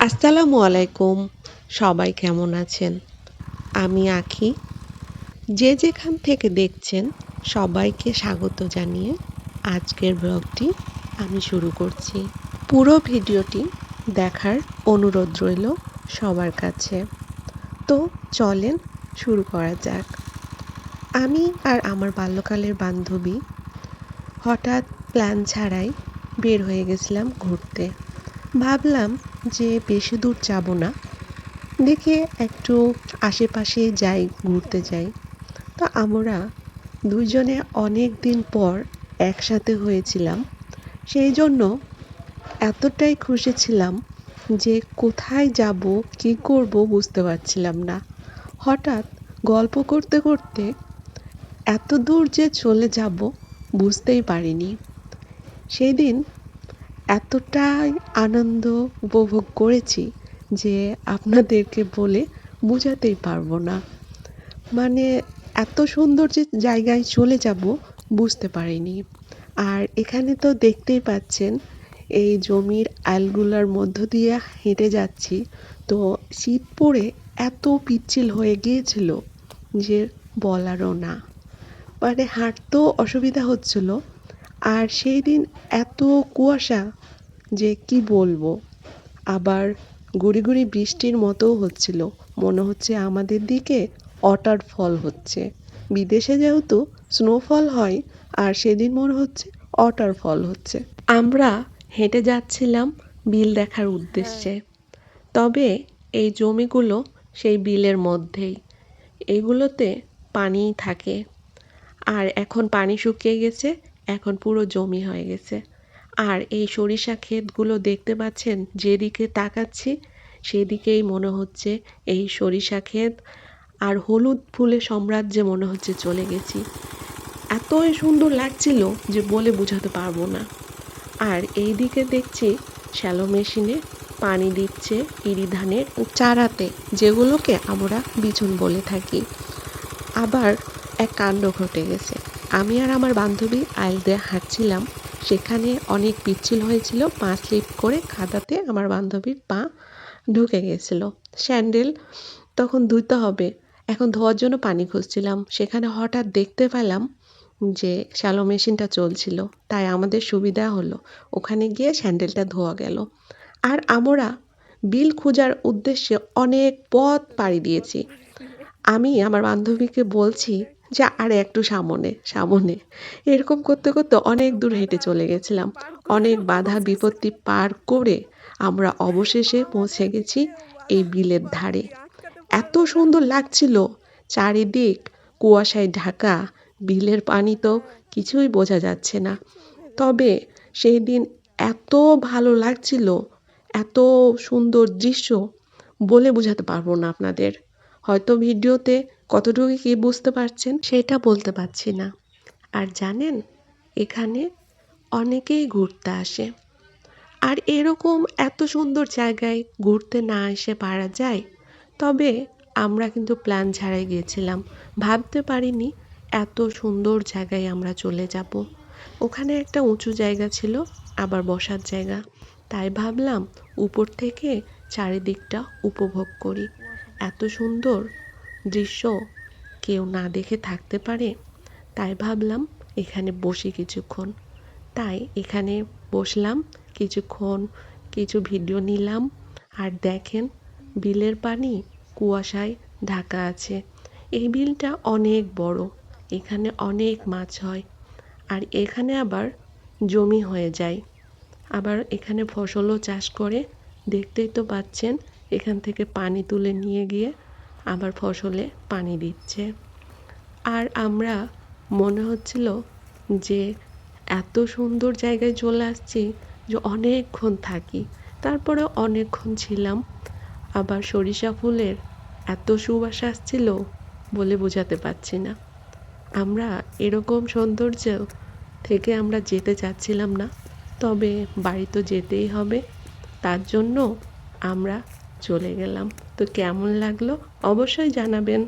আসসালামু আলাইকুম। সবাই কেমন আছেন? আমি আখি। যে যেখান থেকে দেখছেন, সবাইকে স্বাগত জানিয়ে আজকের ব্লগটি আমি শুরু করছি। পুরো ভিডিওটি দেখার অনুরোধ রইল সবার কাছে। তো চলেন শুরু করা যাক। আমি আর আমার বাল্যকালের বান্ধবী হঠাৎ প্ল্যান ছাড়াই বের হয়ে গেছিলাম ঘুরতে। ভাবলাম যে বেশি দূর যাব না, দেখে একটু আশেপাশে যাই, ঘুরতে যাই। তো আমরা দুজনে অনেক দিন পর একসাথে হয়েছিলাম। সেই জন্য এতটাই খুশি ছিলাম যে কোথায় যাব, কী করব বুঝতে পারছিলাম না। হঠাৎ গল্প করতে করতে এত দূর যে চলে যাব বুঝতেই পারিনি। সেদিন এতটাই আনন্দ উপভোগ করেছি যে আপনাদেরকে বলে বোঝাতেই পারব না। মানে এত সুন্দর যে জায়গায় চলে যাব বুঝতে পারিনি। আর এখানে তো দেখতেই পাচ্ছেন, এই জমির আলগুলার মধ্য দিয়ে হেঁটে যাচ্ছি। তো শীত পড়ে এত পিচ্ছিল হয়ে গিয়েছিল যে বলারও না। মানে হাঁটতেও অসুবিধা হচ্ছিল আর সেই দিন এত কুয়াশা যে কি বলব? আবার গুড়ি গুড়ি বৃষ্টির মতোও হচ্ছিল। মনে হচ্ছে আমাদের দিকে অটার ফল হচ্ছে। বিদেশে যেহেতু স্নোফল হয়, আর সেদিন মনে হচ্ছে অটার ফল হচ্ছে। আমরা হেঁটে যাচ্ছিলাম বিল দেখার উদ্দেশ্যে। তবে এই জমিগুলো সেই বিলের মধ্যেই। এগুলোতে পানিই থাকে। আর এখন পানি শুকিয়ে গেছে এখন পুরো জমি হয়ে গেছে। আর এই সরিষা ক্ষেতগুলো দেখতে পাচ্ছেন, যেদিকে তাকাচ্ছি, সেদিকেই মনে হচ্ছে এই সরিষা ক্ষেত। আর হলুদ ফুলের সাম্রাজ্যে মনে হচ্ছে চলে গেছি। এতই সুন্দর লাগছিল যে বলে বোঝাতে পারব না। আর এই দিকে দেখছি শ্যালো মেশিনে পানি দিচ্ছে ইরি ধানের চারাতে, যেগুলোকে আমরা বিচুন বলে থাকি। আবার এক কাণ্ড ঘটে গেছে। আমি আর আমার বান্ধবী আইল দিয়ে হাঁটছিলাম। সেখানে অনেক পিচ্ছিল হয়েছিল। পা স্লিপ করে খাদাতে আমার বান্ধবীর পা ঢুকে গেছিল। স্যান্ডেল তখন ধুতে হবে। এখন ধোয়ার জন্য পানি খুঁজছিলাম। সেখানে হঠাৎ দেখতে পেলাম যে শ্যালো মেশিনটা চলছিল। তাই আমাদের সুবিধা হলো। ওখানে গিয়ে স্যান্ডেলটা ধোয়া গেল। আর আমরা বিল খোঁজার উদ্দেশ্যে অনেক পথ পাড়ি দিয়েছি। আমি আমার বান্ধবীকে বলছি যে আর একটু সামনে সামনে। এরকম করতে করতে অনেক দূর হেঁটে চলে গেছিলাম। অনেক বাধা বিপত্তি পার করে আমরা অবশেষে পৌঁছে গেছি এই বিলের ধারে। এত সুন্দর লাগছিল চারিদিক, কুয়াশায় ঢাকা, বিলের পানি তো কিছুই বোঝা যাচ্ছে না। তবে সেই দিন এত ভালো লাগছিল, এত সুন্দর দৃশ্য বলে বোঝাতে পারব না আপনাদের। হয়তো ভিডিওতে কতটুকু কি বুঝতে পারছেন সেটা বলতে পারছি না। আর জানেন, এখানে অনেকেই ঘুরতে আসে। আর এরকম এত সুন্দর জায়গায় ঘুরতে না এসে পারা যায়, তবে আমরা কিন্তু প্ল্যান ছাড়াই গিয়েছিলাম। ভাবতে পারিনি এত সুন্দর জায়গায় আমরা চলে যাব। ওখানে একটা উঁচু জায়গা ছিল, আবার বসার জায়গা। তাই ভাবলাম উপর থেকে চারিদিকটা উপভোগ করি। এত সুন্দর দৃশ্য কেউ না দেখে থাকতে পারে, তাই ভাবলাম এখানে বসি কিছুক্ষণ। তাই এখানে বসলাম কিছুক্ষণ, কিছু ভিডিও নিলাম। আর দেখেন, বিলের পানি কুয়াশায় ঢাকা আছে। এই বিলটা অনেক বড়, এখানে অনেক মাছ হয়। আর এখানে আবার জমি হয়ে যায়। আবার এখানে ফসলও চাষ করে। দেখতেই তো পাচ্ছেন, এখান থেকে পানি তুলে নিয়ে গিয়ে আবার ফসলে পানি দিচ্ছে। আর আমরা মনে হচ্ছিল যে এত সুন্দর জায়গায় চলে আসছি যে অনেকক্ষণ থাকি। তারপরে অনেকক্ষণ ছিলাম। আবার সরিষা ফুলের এত সুবাস আসছিল বলে বোঝাতে পারছি না। আমরা এরকম সৌন্দর্য থেকে আমরা যেতে চাচ্ছিলাম না। তবে বাড়ি তো যেতেই হবে। তার জন্য আমরা চলে গেলাম। তো কেমন লাগল? অবশ্যই জানাবেন।